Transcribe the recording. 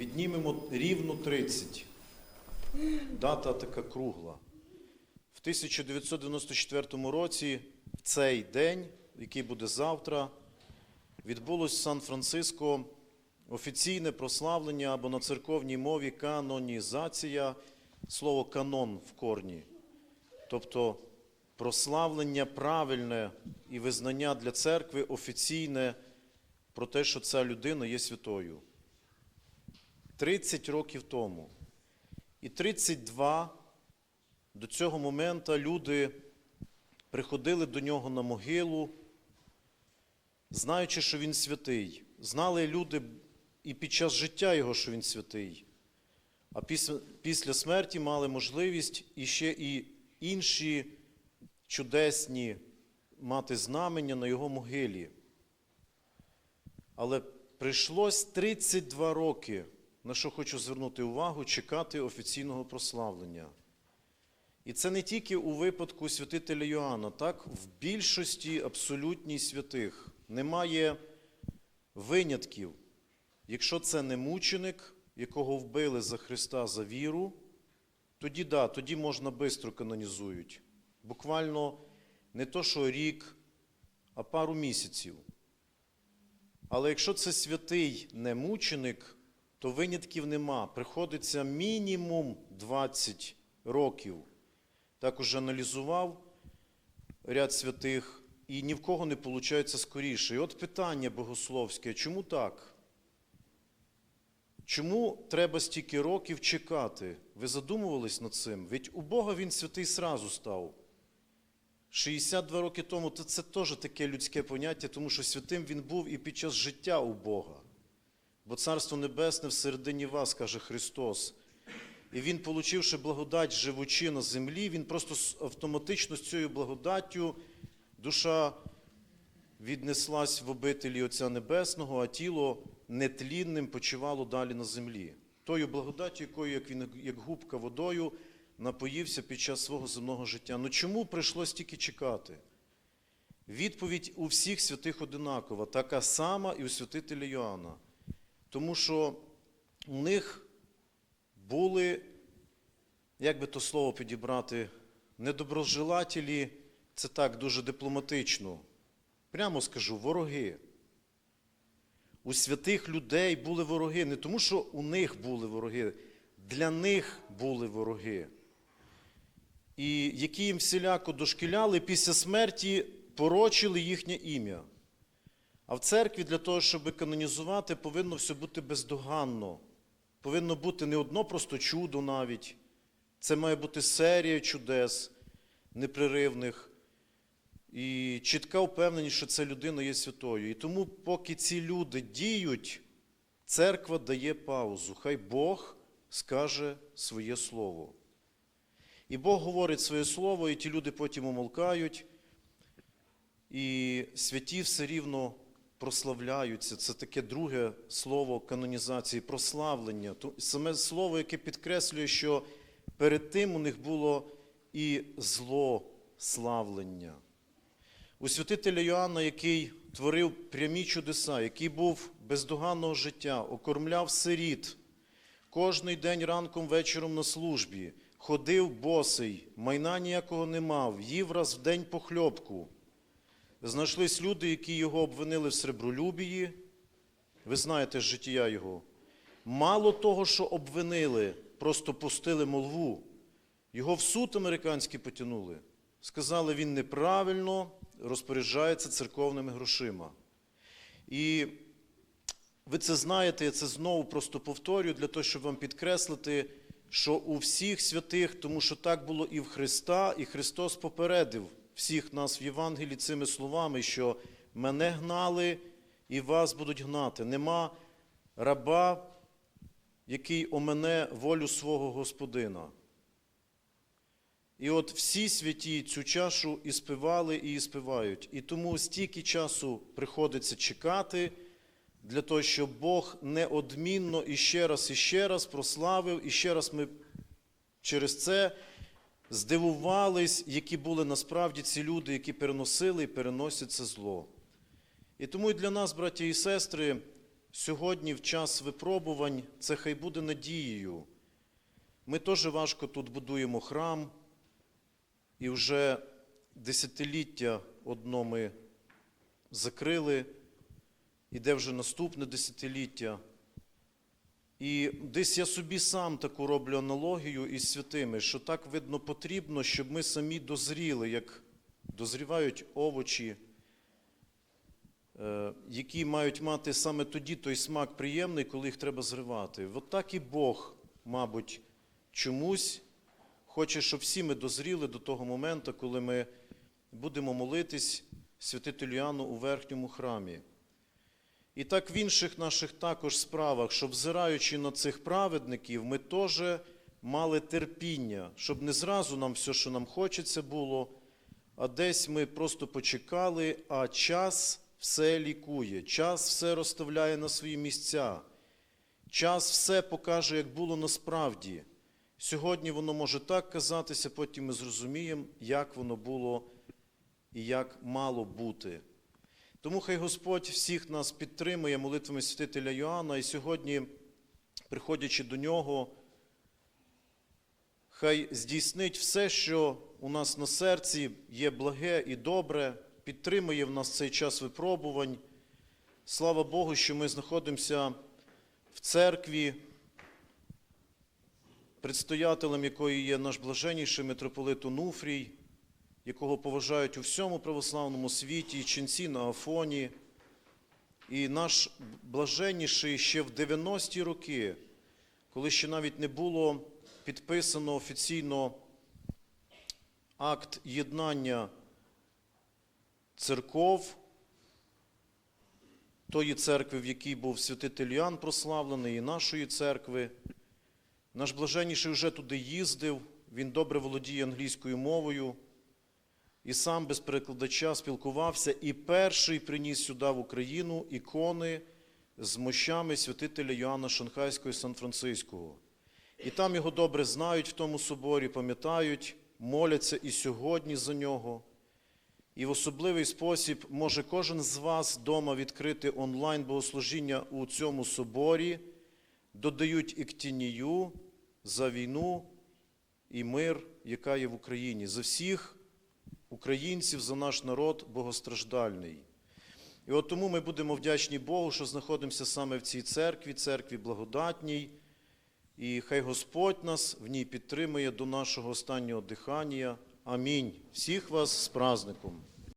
Віднімемо рівно 30. Дата така кругла. В 1994 році, в цей день, який буде завтра, відбулось в Сан-Франциско офіційне прославлення або на церковній мові канонізація, слово канон в корні. Тобто прославлення правильне і визнання для церкви офіційне про те, що ця людина є святою. 30 років тому. І 32 до цього моменту люди приходили до нього на могилу, знаючи, що він святий. Знали люди і під час життя його, що він святий. А після, смерті мали можливість і ще і інші чудесні мати знамення на його могилі. Але прийшлось 32 роки, на що хочу звернути увагу, чекати офіційного прославлення. І це не тільки у випадку святителя Йоанна, так в більшості абсолютній святих немає винятків. Якщо це не мученик, якого вбили за Христа за віру, тоді да, тоді можна швидко канонізують. Буквально не то, що рік, а пару місяців. Але якщо це святий не мученик, то винятків нема. Приходиться мінімум 20 років. Так уже аналізував ряд святих, і ні в кого не виходить скоріше. І от питання богословське, чому так? Чому треба стільки років чекати? Ви задумувались над цим? Ведь у Бога він святий сразу став. 62 роки тому то це теж таке людське поняття, тому що святим він був і під час життя у Бога. Бо Царство Небесне всередині вас, каже Христос. І він, получивши благодать, живучи на землі, він просто автоматично з цією благодаттю душа віднеслась в обителі Отця Небесного, а тіло нетлінним почивало далі на землі. Тою благодаттю, якою, як він, як губка водою, напоївся під час свого земного життя. Ну чому прийшлось тільки чекати? Відповідь у всіх святих одинакова, така сама і у святителя Йоанна. Тому що у них були, як би то слово підібрати, недоброжелателі, це так дуже дипломатично. Прямо скажу, вороги. У святих людей були вороги, не тому, що у них були вороги, для них були вороги. І які їм всіляко дошкіляли, після смерті порочили їхнє ім'я. А в церкві для того, щоб канонізувати, повинно все бути бездоганно. Повинно бути не одно просто чудо навіть. Це має бути серія чудес непреривних. І чітка впевненість, що ця людина є святою. І тому, поки ці люди діють, церква дає паузу. Хай Бог скаже своє слово. І Бог говорить своє слово, і ті люди потім умолкають. І святі все рівно прославляються. Це таке друге слово канонізації, прославлення. Ту- Саме слово, яке підкреслює, що перед тим у них було і злославлення. У святителя Йоанна, який творив прямі чудеса, який був бездоганного життя, окормляв сиріт, кожний день ранком вечором на службі, ходив босий, майна ніякого не мав, їв раз в день похльобку. Знайшлись люди, які його обвинили в сребролюбії. Ви знаєте життя його. Мало того, що обвинили, просто пустили молву. Його в суд американський потягнули. Сказали, він неправильно розпоряджається церковними грошима. І ви це знаєте, я це знову просто повторюю для того, щоб вам підкреслити, що у всіх святих, тому що так було і в Христа, і Христос попередив всіх нас в Євангелії цими словами, що мене гнали і вас будуть гнати. Нема раба, який омене волю свого Господина. І от всі святі цю чашу і співали, і і співають. І тому стільки часу приходиться чекати для того, щоб Бог неодмінно і ще раз, і ще раз прославив, і ще раз ми через це здивувались, які були насправді ці люди, які переносили і переносять це зло. І тому і для нас, браті і сестри, сьогодні, в час випробувань, це хай буде надією. Ми теж важко тут будуємо храм, і вже десятиліття одно ми закрили, іде вже наступне десятиліття. І десь я собі сам таку роблю аналогію із святими, що так видно потрібно, щоб ми самі дозріли, як дозрівають овочі, е, які мають мати саме тоді той смак приємний, коли їх треба зривати. От так і Бог, мабуть, чомусь хоче, щоб всі ми дозріли до того моменту, коли ми будемо молитись святителю Іоанну у верхньому храмі. І так в інших наших також справах, що взираючи на цих праведників, ми теж мали терпіння, щоб не зразу нам все, що нам хочеться було, а десь ми просто почекали, а час все лікує, час все розставляє на свої місця, час все покаже, як було насправді. Сьогодні воно може так казатися, потім ми зрозуміємо, як воно було і як мало бути. Тому хай Господь всіх нас підтримує молитвами святителя Йоанна, і сьогодні, приходячи до нього, хай здійснить все, що у нас на серці є благе і добре, підтримує в нас цей час випробувань. Слава Богу, що ми знаходимося в церкві, предстоятелем якої є наш блаженніший митрополит Онуфрій, якого поважають у всьому православному світі, ченці на Афоні. І наш блаженніший ще в 90-ті роки, коли ще навіть не було підписано офіційно акт єднання церков, тої церкви, в якій був святитель Іоанн прославлений, і нашої церкви. Наш блаженніший вже туди їздив, він добре володіє англійською мовою і сам без перекладача спілкувався і перший приніс сюди в Україну ікони з мощами святителя Йоанна Шанхайського і Сан-Франциського. І там його добре знають в тому соборі, пам'ятають, моляться і сьогодні за нього. І в особливий спосіб може кожен з вас вдома відкрити онлайн богослужіння у цьому соборі, додають іктінію за війну і мир, яка є в Україні, за всіх українців, за наш народ богостраждальний. І от тому ми будемо вдячні Богу, що знаходимося саме в цій церкві, церкві благодатній. І хай Господь нас в ній підтримує до нашого останнього дихання. Амінь. Всіх вас з праздником.